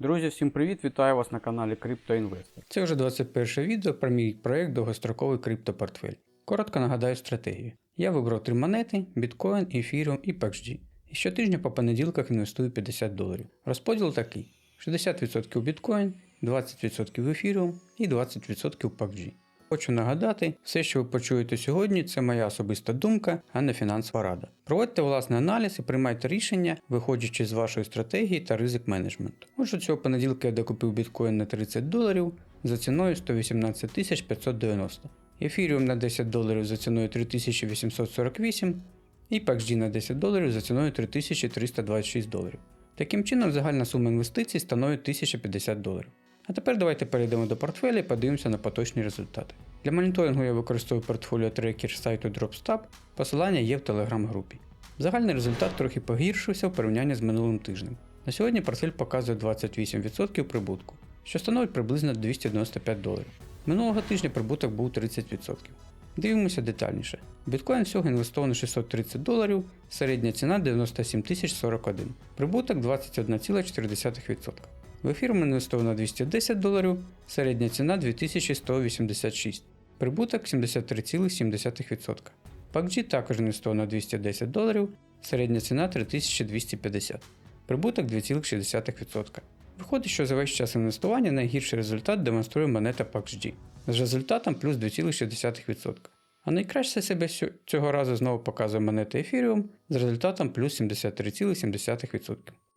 Друзі, всім привіт! Вітаю вас на каналі CryptoInvestor. Це вже 21 відео про мій проект довгостроковий криптопортфель. Коротко нагадаю стратегію. Я вибрав три монети: біткоін, ефіріум і PXG. І щотижня по понеділках інвестую 50 доларів. Розподіл такий: 60% біткоін, 20% ефіріум і 20% PUBG. Хочу нагадати, все, що ви почуєте сьогодні, це моя особиста думка, а не фінансова рада. Проводьте власний аналіз і приймайте рішення, виходячи з вашої стратегії та ризик менеджменту. Отже, цього понеділка я докупив біткоін на 30 доларів за ціною 118 590, ефіріум на 10 доларів за ціною 3848 і PUBG на 10 доларів за ціною 3326 доларів. Таким чином, загальна сума інвестицій становить 1050 доларів. А тепер давайте перейдемо до портфеля і подивимося на поточні результати. Для моніторингу я використовую портфоліо трекер сайту DropStab, посилання є в телеграм-групі. Загальний результат трохи погіршився в порівнянні з минулим тижнем. На сьогодні портфель показує 28% прибутку, що становить приблизно 295 доларів. Минулого тижня прибуток був 30%. Дивимося детальніше. Біткоін всього інвестовано 630 доларів, середня ціна 97 041, прибуток 21,4%. В ефір інвестовано 210 доларів, середня ціна 2186, прибуток 73,7%. PUBG також інвестовано 210 доларів, середня ціна 3250, прибуток 2,6%. Виходить, що за весь час інвестування найгірший результат демонструє монета PUBG з результатом плюс 2,6%. А найкраще себе цього разу знову показує монета Ethereum з результатом плюс 73,7%.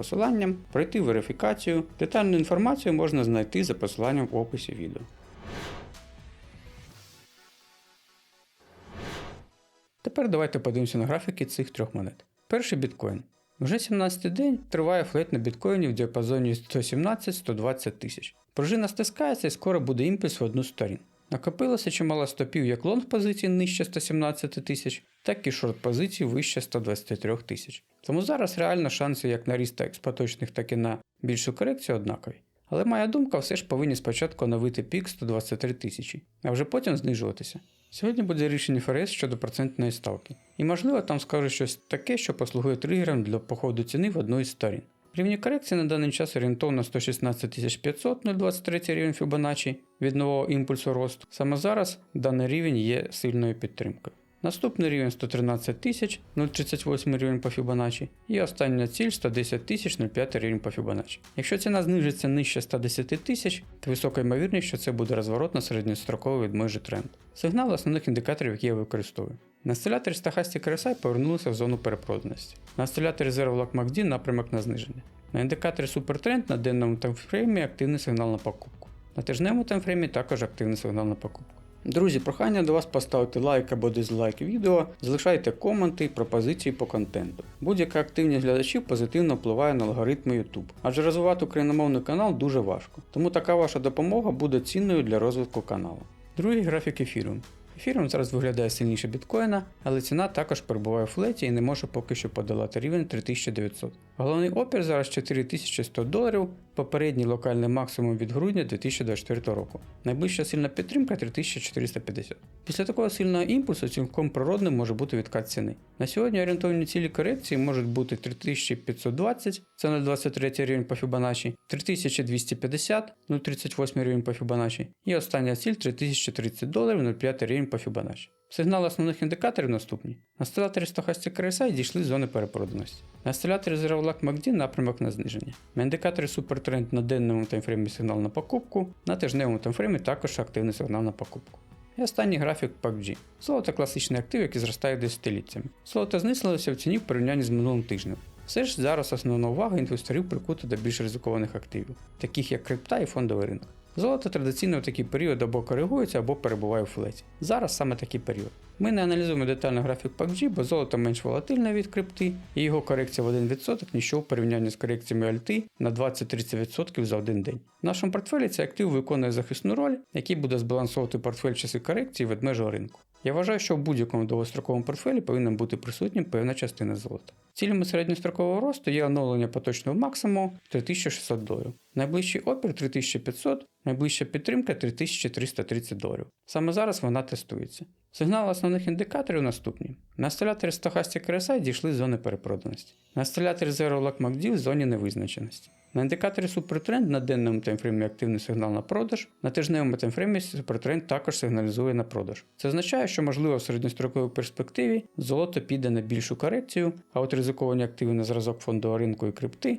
посиланням, пройти верифікацію. Детальну інформацію можна знайти за посиланням в описі відео. Тепер давайте подивимося на графіки цих трьох монет. Перший біткоін. Вже 17 день триває флет на біткоїні в діапазоні 117-120 тисяч. Пружина стискається і скоро буде імпульс в одну сторін. Накопилося чимало стопів як лонг позицій нижче 117 тисяч, так і шорт позицій вище 123 тисяч. Тому зараз реально шанси як на ріст з так і на більшу корекцію однакові. Але моя думка все ж повинні спочатку оновити пік 123 тисячі, а вже потім знижуватися. Сьогодні буде рішення ФРС щодо процентної ставки, і можливо там скажуть щось таке, що послугує тригером для походу ціни в одну із сторін. Рівні корекції на даний час орієнтовно 116 500 023 рівень Fibonacci від нового імпульсу росту. Саме зараз даний рівень є сильною підтримкою. Наступний рівень 113 тисяч 038 рівень по Fibonacci і остання ціль 110 тисяч 05 рівень по Fibonacci. Якщо ціна знижиться нижче 110 тисяч, то висока ймовірність, що це буде розворот на середньостроковий відмежий тренд. Сигнал основних індикаторів, які я використовую. На осциляторі Stochastic RSI повернулися в зону перепроданості. На осциляторі Zero MACD напрямок на зниження. На індикаторі Supertrend на денному таймфреймі активний сигнал на покупку. На тижневому таймфреймі також активний сигнал на покупку. Друзі, прохання до вас поставити лайк або дизлайк відео, залишайте коменти і пропозиції по контенту. Будь-яка активність глядачів позитивно впливає на алгоритми YouTube, адже розвивати україномовний канал дуже важко, тому така ваша допомога буде цінною для розвитку каналу. Другий графік ефіру. Ефіром зараз виглядає сильніше біткоїна, але ціна також перебуває в флеті і не може поки що подолати рівень 3900. Головний опір зараз 4100 доларів, попередній локальний максимум від грудня 2024 року. Найближча сильна підтримка 3450. Після такого сильного імпульсу цілком природним може бути відкат ціни. На сьогодні орієнтовні цілі корекції можуть бути 3520, це 0,23 рівень по Fibonacci, 3250, 0,38 рівень по Fibonacci і остання ціль 3030 доларів 0,5 рівень по Fibonacci. Сигнали основних індикаторів наступні. На осциляторі Stochastic RSI дійшли з зони перепроданості. На осциляторі Zero MACD напрямок на зниження. На індикаторі Supertrend на денному таймфреймі сигнал на покупку, на тижневому таймфреймі також активний сигнал на покупку. І останній графік PUBG. Золото класичний актив, який зростає десятиліттями. Золото знизилося в ціні в порівнянні з минулим тижнем. Все ж зараз основна увага інвесторів прикута до більш ризикованих активів, таких як крипта і фондовий ринок. Золото традиційно в такий період або коригується, або перебуває у флеті. Зараз саме такий період. Ми не аналізуємо детально графік PUBG, бо золото менш волатильне від крипти, і його корекція в 1% ніщо в порівнянні з корекціями альти на 20-30% за один день. В нашому портфелі цей актив виконує захисну роль, який буде збалансовувати портфель в часи корекції від межого ринку. Я вважаю, що в будь-якому довгостроковому портфелі повинна бути присутнім певна частина золота. Цілями середньострокового росту є оновлення поточного максимуму 3600 доларів. Найближчий опір 3500, найближча підтримка 3330 доларів. Саме зараз вона тестується. Сигнали основних індикаторів наступні. На інсталяторі Stochastic RSI дійшли з зони перепроданості. На інсталяторі Zero Lock MACD в зоні невизначеності. На індикаторі Supertrend на денному таймфреймі активний сигнал на продаж, на тижневому таймфреймі Supertrend також сигналізує на продаж. Це означає, що можливо в середньостроковій перспективі золото піде на більшу корекцію, а от ризиковані активи на зразок фондового ринку і крипти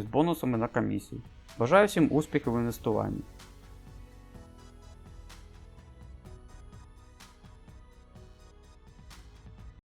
з бонусами на комісії. Бажаю всім успіхів в інвестуванні.